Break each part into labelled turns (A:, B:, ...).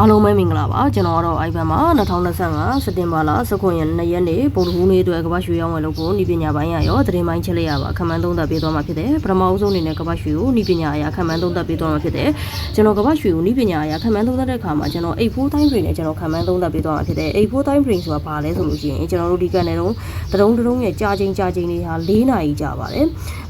A: အားလုံးပဲမင်္ဂလာပါကျွန်တော်ကတော့ iPhone မှာ2025စက်တင်ဘာလ19ရက်နေ့ရက်နေ့ပုံတူနေ့အတွက်ကမ္ဘာရွှေရောင်းဝယ်လုပ်ဖို့ဤပညာပိုင်းရရောသတင်းပိုင်းချက်လိုက်ရပါခမန်းသုံးသပ်ပေးသွားမှာဖြစ်တယ်ပထမအဆုံးအနေနဲ့ကမ္ဘာရွှေကိုဤပညာအရာခမန်းသုံးသပ်ပေးသွားမှာဖြစ်တယ်ကျွန်တော်ကမ္ဘာရွှေကိုဤပညာအရာခမန်းသုံးသပ်တဲ့အခါမှာကျွန်တော်84 time frame နဲ့ကျွန်တော်ခမန်းသုံးသပ်ပေးသွားမှာဖြစ်တယ်84 time frame ဆိုတာဘာလဲဆိုလို့ရှိရင်ကျွန်တော်တို့ဒီကနေတော့တရုံတရုံရဲ့ကြာချိန်ကြာချိန်တွေဟာ၄နာရီကြာပါတယ်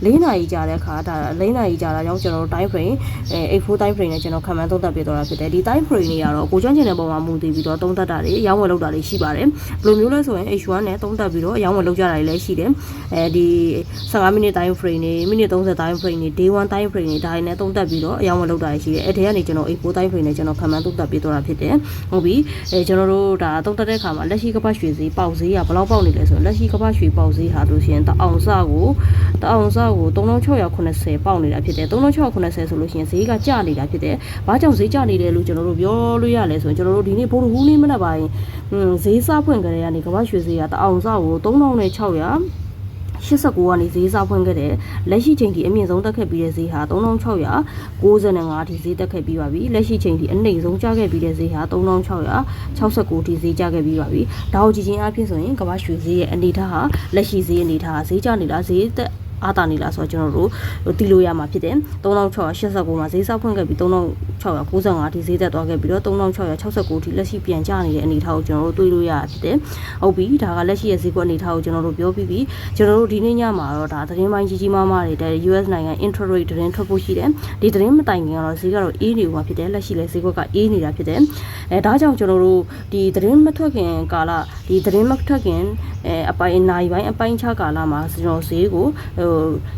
A: ၄နာရီကြာတဲ့အခါဒါ၄နာရီကြာတာကြောင့်ကျွန်တော်တို့ time frame အဲ84 time frame နဲ့ကျွန်တော်ခမန်းသုံးသပ်ပေးသွားတာဖြစ်တယ်ဒီ time frame တွေကတော့ကိုကျွမ်းကျင်တဲ့ပုံမှာမူတည်ပြီးတော့သုံးသပ်တာတွေအရောင်းဝယ်လုပ်တာတွေရှိပါတယ်ဘယ်လိုမျိုးလဲဆိုရင် H1 နဲ့သုံးသပ်ပြီးတော့အရောင်းဝယ်လုပ်ကြတာတွေလည်းရှိတယ်အဲဒီ15မိနစ် time frame တွေမိနစ်30 time frame တွေ day 1 time frame တွေဒါတွေနဲ့သုံးသပ်ပြီးတော့အရောင်းဝယ်လုပ်တာတွေရှိတယ်အဲဒီကနေကျွန်တော် A4 time frame နဲ့ကျွန်တော်ခမန်းသုံးသပ်ပေးသွားတာဖြစ်တယ်ဟုတ်ပြီအဲကျွန်တော်တို့ဒါသုံးသပ်တဲ့အခါမှာလက်ရှိကပတ်ရွှေဈေးပေါက်ဈေးကဘယ်လောက်ပေါက်နေလဲဆိုရင်လက်ရှိကပတ်ရွှေပေါက်ဈေးဟာလို့ရှိရင်တအောင်စကိုတအောင်စကို3680ပေါက်နေတာဖြစ်တယ်3680ဆိုလို့ရှိရင်ဈေးကကျနေတာဖြစ်တယ်ဘာကြောင့်ဈေးကျနေတယ်လို့ကျွန်တော်တို့ပြောလို့ရလဲဆိုရင်ကျွန်တော်တို့ဒီနေ့ဘိုးဟူးနေ့မနက်ပိုင်းอืมဈေးစဖွင့်ကြတဲ့ကနေကမ္ဘာရွှေဈေးကတအောင်စကို3600 89ကနေဈေးစားဖွင့်ခဲ့တယ်လက်ရှိချိန်ထိအမြင့်ဆုံးတက်ခဲ့ပြီးတဲ့ဈေးဟာ3695ထိဈေးတက်ခဲ့ပြီးပါပြီလက်ရှိချိန်ထိအနှိမ့်ဆုံးကျခဲ့ပြီးတဲ့ဈေးဟာ3669ထိဈေးကျခဲ့ပြီးပါပြီဒါကိုကြည့်ချင်းအဖြစ်ဆိုရင်ကမ္ဘာရွှေဈေးရဲ့အနေထားဟာလက်ရှိဈေးအနေထားဟာဈေးကျနေတာဈေးတက် အားတာနေလားဆိုတော့ကျွန်တော်တို့တီးလို့ရမှာဖြစ်တယ်3689မှာဈေးစောက်ဖွင့်ခဲ့ပြီး3695ထိဈေးသက်သွားခဲ့ပြီးတော့3669ထိလက်ရှိပြန်ကျနေတဲ့အနေအထားကိုကျွန်တော်တို့တွေးလို့ရတာဖြစ်တယ်ဟုတ်ပြီဒါကလက်ရှိရဲ့ဈေးကွက်အနေအထားကိုကျွန်တော်တို့ပြောပြီးပြီကျွန်တော်တို့ဒီနေ့ညမှာတော့ဒါသတင်းပိုင်းကြီးကြီးမားမားတွေတဲ့ US နိုင်ငံ interest rate သတင်းထွက်ဖို့ရှိတယ်ဒီသတင်းမတိုင်ခင်ကတော့ဈေးကတော့အေးနေမှာဖြစ်တယ်လက်ရှိလည်းဈေးကွက်ကအေးနေတာဖြစ်တယ်အဲဒါကြောင့်ကျွန်တော်တို့ဒီသတင်းမထွက်ခင်ကာလဒီသတင်းမထွက်ခင်အဲအပိုင်းနိုင်ပိုင်းအပိုင်းခြားကာလမှာကျွန်တော်ဈေးကိုဟို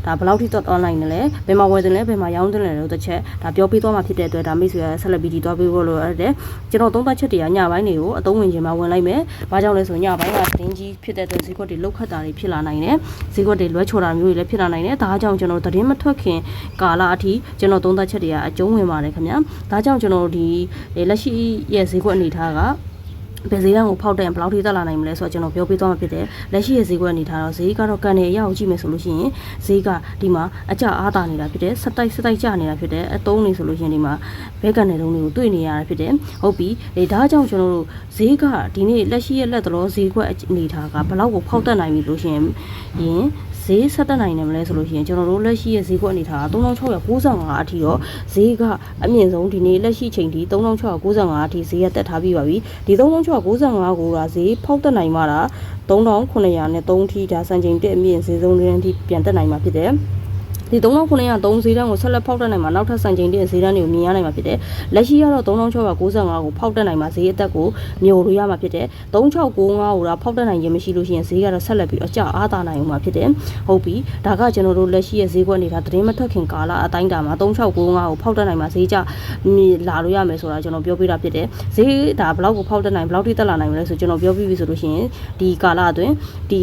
A: ဒါဘယ်လောက်ထိသွား online နဲ့လဲဘယ်မှာဝယ်တယ်လဲဘယ်မှာရောင်းတယ်လဲလို့တစ်ချက်ဒါပြောပြသွားမှာဖြစ်တဲ့အတွက်ဒါမိတ်ဆွေဆက်လက်ပြီးဒီသွားပေးဖို့လိုရတယ်ကျွန်တော်သုံးသပ်ချက်တွေကညပိုင်းတွေကိုအသုံးဝင်ခြင်းမှာဝင်လိုက်မယ်ဘာကြောင့်လဲဆိုညပိုင်းကသတင်းကြီးဖြစ်တဲ့အတွက်ဈေးကွက်တွေလောက်ခတ်တာတွေဖြစ်လာနိုင်တယ်ဈေးကွက်တွေလွှဲချော်တာမျိုးတွေလည်းဖြစ်လာနိုင်တယ်ဒါကြောင့်ကျွန်တော်သတင်းမထွက်ခင်ကာလအထိကျွန်တော်သုံးသပ်ချက်တွေကအကျုံးဝင်ပါတယ်ခင်ဗျာဒါကြောင့်ကျွန်တော်ဒီလက်ရှိရဲ့ဈေးကွက်အနေထားက ဘယ်ဈေးတန်းကိုဖောက်တဲ့ဘယ်လောက်ထိတက်လာနိုင်မလဲဆိုတော့ကျွန်တော်ပြောပြသွားမှာဖြစ်တယ်လက်ရှိရဲ့ဈေးကွက်အနေထားတော့ဈေးကတော့ကန်နေအရာကိုကြည့်မယ်ဆိုလို့ရှိရင်ဈေးကဒီမှာအကျအားတာနေတာဖြစ်တယ်စက်တိုက်စက်တိုက်ကျနေတာဖြစ်တယ်အတုံးနေဆိုလို့ရှိရင်ဒီမှာဘဲကန်နေတုံးတွေကိုတွေ့နေရတာဖြစ်တယ်ဟုတ်ပြီအဲဒါကြောင့်ကျွန်တော်တို့ဈေးကဒီနေ့လက်ရှိရဲ့လက်သလောဈေးကွက်အနေထားကဘယ်လောက်ကိုဖောက်တက်နိုင်ပြီလို့ရှိရင်ရင် ဈေးဆက်တက်နိုင်တယ်မလဲဆိုလို့ရှိရင်ကျွန်တော်တို့လက်ရှိရဲ့ဈေးကွက်အနေထားက3695အထိတော့ဈေးကအမြင့်ဆုံးဒီနေ့လက်ရှိချိန်ထိ3695အထိဈေးရတက်ထားပြီးပါပြီဒီ3695ကိုကဈေးဖောက်တက်နိုင်မှာတာ3900နဲ့3ထိဒါစံချိန်တက်အမြင့်ဈေးဆုံးတွေအထိပြန်တက်နိုင်မှာဖြစ်တယ် ဒီ3903ဈေးတန်းကိုဆက်လက်ဖောက်တက်နိုင်မှာနောက်ထပ်စံချိန်တဲ့ဈေးတန်းတွေကိုမြင်ရနိုင်မှာဖြစ်တယ်။လက်ရှိကတော့3695ကိုဖောက်တက်နိုင်မှာဈေးအသက်ကိုမျိုးလို့ရမှာဖြစ်တယ်။3695ကိုတော့ဖောက်တက်နိုင်ရင်မရှိလို့ရှိရင်ဈေးကတော့ဆက်လက်ပြီးအကျအားသာနိုင်မှာဖြစ်တယ်။ဟုတ်ပြီ။ဒါကကျွန်တော်တို့လက်ရှိရဲ့ဈေးကွက်နေတာသတင်းမထွက်ခင်ကာလအတိုင်းတာမှာ3695ကိုဖောက်တက်နိုင်မှာဈေးကျလာလို့ရမယ်ဆိုတာကျွန်တော်ပြောပြတာဖြစ်တယ်။ဈေးဒါဘလောက်ကိုဖောက်တက်နိုင်ဘလောက်ထိတက်လာနိုင်မလဲဆိုကျွန်တော်ပြောပြပြီဆိုလို့ရှိရင်ဒီကာလအတွင်းဒီ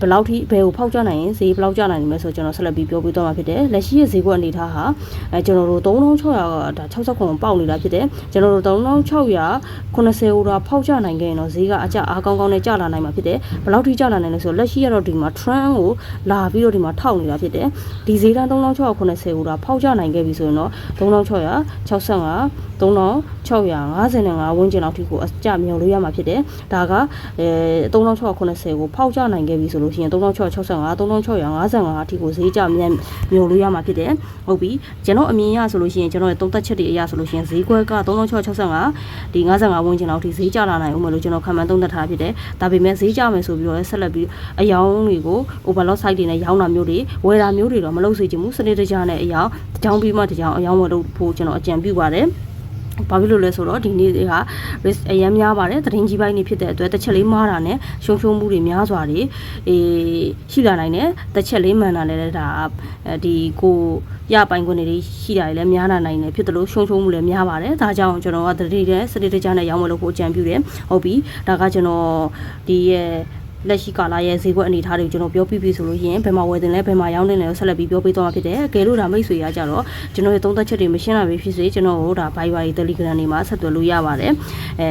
A: ဘယ်လောက်ထိဘယ်ကိုဖောက်ကြနိုင်ရင်ဈေးဘယ်လောက်ကျနိုင်မလဲဆိုတော့ကျွန်တော်ဆက်လက်ပြီးပြောပြသွားမှာဖြစ်တယ်လက်ရှိရဲ့ဈေးကွက်အနေထားဟာအဲကျွန်တော်တို့3600ဒါ60ခုပေါက်နေတာဖြစ်တယ်ကျွန်တော်တို့3680ဟိုတာဖောက်ကြနိုင်ခဲ့ရင်တော့ဈေးကအကျအားကောင်းကောင်းနဲ့ကျလာနိုင်မှာဖြစ်တယ်ဘယ်လောက်ထိကျလာနိုင်လဲဆိုတော့လက်ရှိကတော့ဒီမှာ trend ကိုလာပြီးတော့ဒီမှာထောက်နေတာဖြစ်တယ်ဒီဈေးတန်း3680ဟိုတာဖောက်ကြနိုင်ခဲ့ပြီဆိုရင်တော့3665 3655ဝန်းကျင်လောက်ထိကိုအကျမြုံလို့ရမှာဖြစ်တယ်ဒါကအဲ3680ကိုဖောက်ကြနိုင်ခဲ့ပြီဆိုလို့ရှိရင်3665 3655အထိကိုဈေးကျမြန်မြုံလို့ရမှာဖြစ်တယ်ဟုတ်ပြီကျွန်တော်အမြင်ရဆိုလို့ရှိရင်ကျွန်တော်ရဲ့သုံးသက်ချက်တွေအရဆိုလို့ရှိရင်ဈေးကွက်က3665ဒီ55ဝန်းကျင်လောက်ထိဈေးကျလာနိုင်ဦးမယ်လို့ကျွန်တော်ခံမှန်းသုံးသက်ထားဖြစ်တယ်ဒါပေမဲ့ဈေးကျမယ်ဆိုပြီးတော့ဆက်လက်ပြီးအယောင်တွေကို overload site တွေနဲ့ရောင်းတာမျိုးတွေဝယ်တာမျိုးတွေတော့မလုပ်စေချင်ဘူးစနစ်တကျနဲ့အယောင်တကြောင်ပြီးမှတကြောင်အယောင်ဝယ်လို့ဖို့ကျွန်တော်အကြံပြုပါတယ် ဘာဖြစ်လို့လဲဆိုတော့ဒီနေ့က risk အရင်များပါတယ်သတင်းကြီးပိုင်းနေဖြစ်တဲ့အတွက်တစ်ချက်လေးမှားတာနဲ့ရှုံရှုံမှုတွေများစွာတွေအေးရှိလာနိုင်တယ်တစ်ချက်လေးမှန်တာလည်းဒါဒီကိုရပိုင်ခွင့်တွေရှိတာတွေလည်းများလာနိုင်တယ်ဖြစ်တယ်လို့ရှုံရှုံမှုလည်းများပါတယ်ဒါကြောင့်ကျွန်တော်ကတတိတဲ့စတိတကြနဲ့ရောင်းမလို့ကိုအကြံပြုတယ်ဟုတ်ပြီဒါကကျွန်တော်ဒီရဲ့ လက်ရှိကာလရဲ့ဈေးကွက်အနေအထားတွေကိုကျွန်တော်ပြောပြပြီဆိုလို့ရှိရင်ဘယ်မှာဝယ်တင်လဲဘယ်မှာရောင်းတင်လဲဆက်လက်ပြီးပြောပြသွားမှာဖြစ်တယ်။ကဲလို့ဒါမိတ်ဆွေရကြတော့ကျွန်တော်ရဲ့သုံးသက်ချက်တွေမရှင်းတာပဲဖြစ်စေကျွန်တော်တို့ဒါ Viber တွေ Telegram တွေမှာဆက်သွယ်လို့ရပါတယ်။အဲ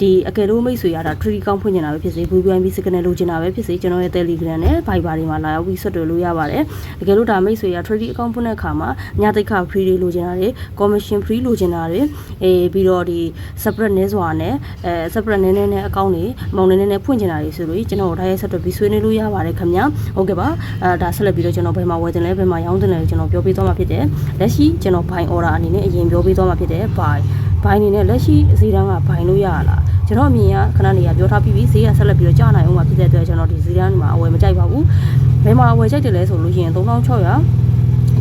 A: ဒီအကယ်လို့မိတ်ဆွေရတာ 3D ကောင်းဖွင့်နေတာပဲဖြစ်စေ VPN ပြီး signal လိုချင်တာပဲဖြစ်စေကျွန်တော်ရဲ့ Telegram နဲ့ Viber တွေမှာလာရောက်ပြီးဆက်သွယ်လို့ရပါတယ်။တကယ်လို့ဒါမိတ်ဆွေရ 3D အကောင့်ဖွင့်တဲ့အခါမှာညတိတ်ခ free တွေလိုချင်တာတွေ commission free လိုချင်တာတွေအေးပြီးတော့ဒီ separate နည်းစွာနဲ့အဲ separate နည်းနည်းနဲ့အကောင့်တွေမောင်နည်းနည်းနဲ့ဖွင့်ချင်တာတွေဆိုလို့ကျွန်တော်တို့ဒါရဲ့ဆက်သွယ်ပြီးဆွေးနွေးလို့ရပါတယ်ခင်ဗျာဟုတ်ကဲ့ပါအဲဒါဆက်လက်ပြီးတော့ကျွန်တော်ဘယ်မှာဝယ်တင်လဲဘယ်မှာရောင်းတင်လဲကျွန်တော်ပြောပြသွားမှာဖြစ်တယ်လက်ရှိကျွန်တော် buy order အနေနဲ့အရင်ပြောပြသွားမှာဖြစ်တယ် buy buy အနေနဲ့လက်ရှိဈေးတန်းက buy လို့ရလားကျွန်တော်အမြင်ကခဏနေရပြောထားပြီးပြီဈေးကဆက်လက်ပြီးတော့ကျနိုင်အောင်မှာဖြစ်တဲ့အတွက်ကျွန်တော်ဒီဈေးတန်းမှာအဝယ်မကြိုက်ပါဘူးဘယ်မှာအဝယ်ကြိုက်တယ်လဲဆိုလို့ရှိရင်3600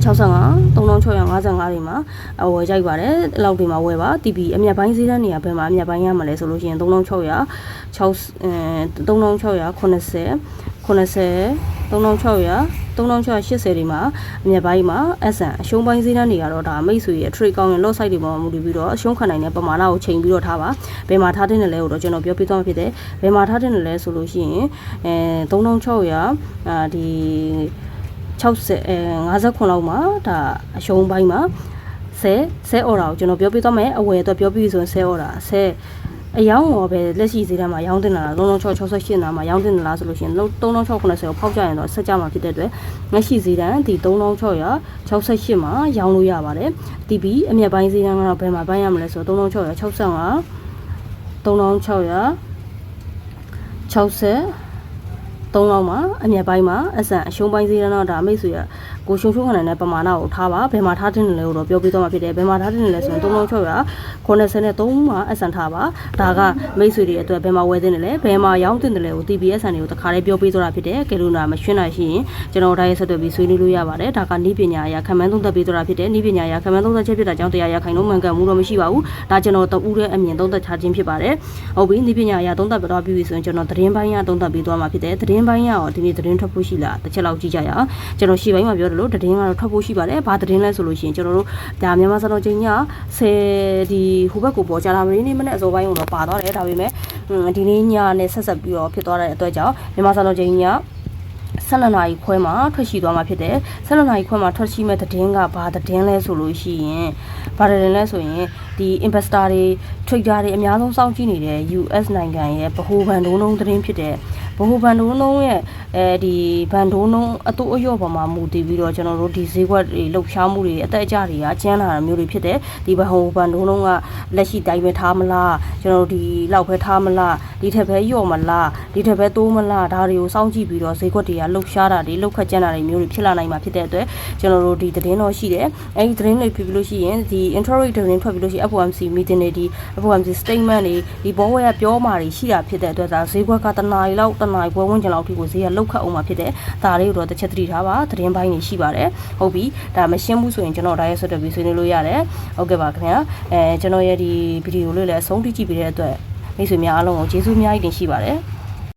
A: 65 3655တွေမှာအဝယ်ကြိုက်ပါတယ်အဲ့လောက်တွေမှာဝယ်ပါ TP အမြတ်ပိုင်းဈေးတန်းနေရာဘယ်မှာအမြတ်ပိုင်းရမှာလဲဆိုလို့ရှိရင်3600 6အဲ3600 80 90 3600 3680တွေမှာအမြတ်ပိုင်းမှာ SN အရှုံးပိုင်းဈေးတန်းတွေကတော့ဒါမိတ်ဆွေရဲ့ trade ကောင်းရင် lot site တွေပေါ်မှာမူတည်ပြီးတော့အရှုံးခံနိုင်တဲ့ပမာဏကိုချိန်ပြီးတော့ထားပါဘယ်မှာထားတဲ့နယ်လဲကိုတော့ကျွန်တော်ပြောပြသွားမှာဖြစ်တယ်ဘယ်မှာထားတဲ့နယ်လဲဆိုလို့ရှိရင်အဲ3600အာဒီ 60အဲ59လောက်မှာဒါအရှုံးပိုင်းမှာ10 10 order ကိုကျွန်တော်ပြောပြသွားမယ်အဝယ်အတွက်ပြောပြဆိုရင်10 order 10အယောင်းရောပဲလက်ရှိဈေးတန်းမှာရောင်းတင်လာတာ3668နာမှာရောင်းတင်လာဆိုလို့ရှိရင်3680ကိုဖောက်ကြရင်တော့ဆက်ကြမှာဖြစ်တဲ့အတွက်လက်ရှိဈေးတန်းဒီ3668မှာရောင်းလို့ရပါတယ်။ TB အမြတ်ပိုင်းဈေးတန်းကတော့ဘယ်မှာပိုင်းရမလဲဆိုတော့3665 3600 60 3လောက်မှာအမြတ်ပိုင်းမှာအဆန်အရှုံးပိုင်းဈေးတန်းတော့ဒါမိတ်ဆွေက ကိုရှုံရှုံခံနိုင်တဲ့ပမာဏကိုထားပါဘယ်မှာထားတင်တယ်လဲတော့ပြောပြသွားမှာဖြစ်တယ်ဘယ်မှာထားတင်တယ်လဲဆိုရင်3600 93မှာအဆန်ထားပါဒါကမိတ်ဆွေတွေအတွက်ဘယ်မှာဝယ်တင်တယ်လဲဘယ်မှာရောင်းတင်တယ်လဲကို TBS ဆန်တွေကိုတခါလေးပြောပြသွားတာဖြစ်တယ်ကဲလို့နာမရှင်းနိုင်ရှိရင်ကျွန်တော်ဒါရဲ့ဆက်သွယ်ပြီးဆွေးနွေးလို့ရပါတယ်ဒါကနီးပညာအရာခံမှန်းသုံးသပ်ပေးသွားတာဖြစ်တယ်နီးပညာအရာခံမှန်းသုံးသပ်ချက်ဖြစ်တာကြောင့်တရားရခိုင်လုံးမှန်ကန်မှုတော့မရှိပါဘူးဒါကျွန်တော်တူတဲ့အမြင်သုံးသပ်ချခြင်းဖြစ်ပါတယ်ဟုတ်ပြီနီးပညာအရာသုံးသပ်ပြတော့ပြီးပြီဆိုရင်ကျွန်တော်သတင်းပိုင်းရသုံးသပ်ပေးသွားမှာဖြစ်တယ်သတင်းပိုင်းရရောဒီနေ့သတင်းထွက်ဖို့ရှိလားတစ်ချက်လောက်ကြည့်ကြရအောင်ကျွန်တော်ရှေ့ပိုင်းမှာပြောတယ်လို့သတင်းကတော့ထွက်ဖို့ရှိပါတယ်ဘာသတင်းလဲဆိုလို့ရှိရင်ကျွန်တော်တို့ဒါမြန်မာစံတော်ချိန်ည10ဒီဟိုဘက်ကိုပေါ်ကြတာမင်းနေ့မနေ့အစောပိုင်းကတော့ပါသွားတယ်ဒါပေမဲ့ဒီနေ့ညနဲ့ဆက်ဆက်ပြီးတော့ဖြစ်သွားတဲ့အတွက်ကြောင့်မြန်မာစံတော်ချိန်ည12နာရီခွဲမှာထွက်ရှိသွားမှာဖြစ်တယ်12နာရီခွဲမှာထွက်ရှိမဲ့သတင်းကဘာသတင်းလဲဆိုလို့ရှိရင်ဘာသတင်းလဲဆိုရင်ဒီ investor တွေ trader တွေအများဆုံးစောင့်ကြည့်နေတဲ့ US နိုင်ငံရဲ့ဗဟိုဘဏ်ဒုံးလုံးသတင်းဖြစ်တဲ့ ဗဟိုဘဏ်ဒုံးလုံးရဲ့အဲဒီဘဏ်ဒုံးလုံးအတူအယော့ပေါ်မှာမူတည်ပြီးတော့ကျွန်တော်တို့ဒီဈေးကွက်တွေလှုပ်ရှားမှုတွေအသက်အကျတွေကကျန်းလာတာမျိုးတွေဖြစ်တယ်ဒီဘဟိုဘဏ်ဒုံးလုံးကလက်ရှိတိုင်းပဲထားမလားကျွန်တော်တို့ဒီလောက်ပဲထားမလားဒီထက်ပဲယော့မလားဒီထက်ပဲတိုးမလားဒါတွေကိုစောင့်ကြည့်ပြီးတော့ဈေးကွက်တွေကလှုပ်ရှားတာတွေလှုပ်ခတ်ကျန်းတာတွေမျိုးတွေဖြစ်လာနိုင်မှာဖြစ်တဲ့အတွက်ကျွန်တော်တို့ဒီသတင်းတော့ရှိတယ်အဲဒီသတင်းတွေဖြစ်ပြီးလို့ရှိရင်ဒီ introit သတင်းထွက်ပြီးလို့ရှိရင် FOMC meeting တွေဒီ FOMC statement တွေဒီဘောဝဲကပြောမှာတွေရှိတာဖြစ်တဲ့အတွက်ဒါဈေးကွက်ကတနားရီလောက်တနားရီပွဲဝန်းကျင်လောက်ထိကိုဈေးကလှုပ်ခတ်အောင်မှာဖြစ်တယ်ဒါလေးကိုတော့တစ်ချက်သတိထားပါသတင်းပိုင်းတွေရှိပါတယ်ဟုတ်ပြီဒါမရှင်းဘူးဆိုရင်ကျွန်တော်ဒါရဲ့ဆွတ်တက်ပြီးဆွေးနွေးလို့ရတယ်ဟုတ်ကဲ့ပါခင်ဗျာအဲကျွန်တော်ရဲ့ဒီဗီဒီယိုလေးလည်းအဆုံးထိကြည့်ပြီးတဲ့အတွက်မိတ်ဆွေများအားလုံးကိုကျေးဇူးအများကြီးတင်ရှိပါတယ်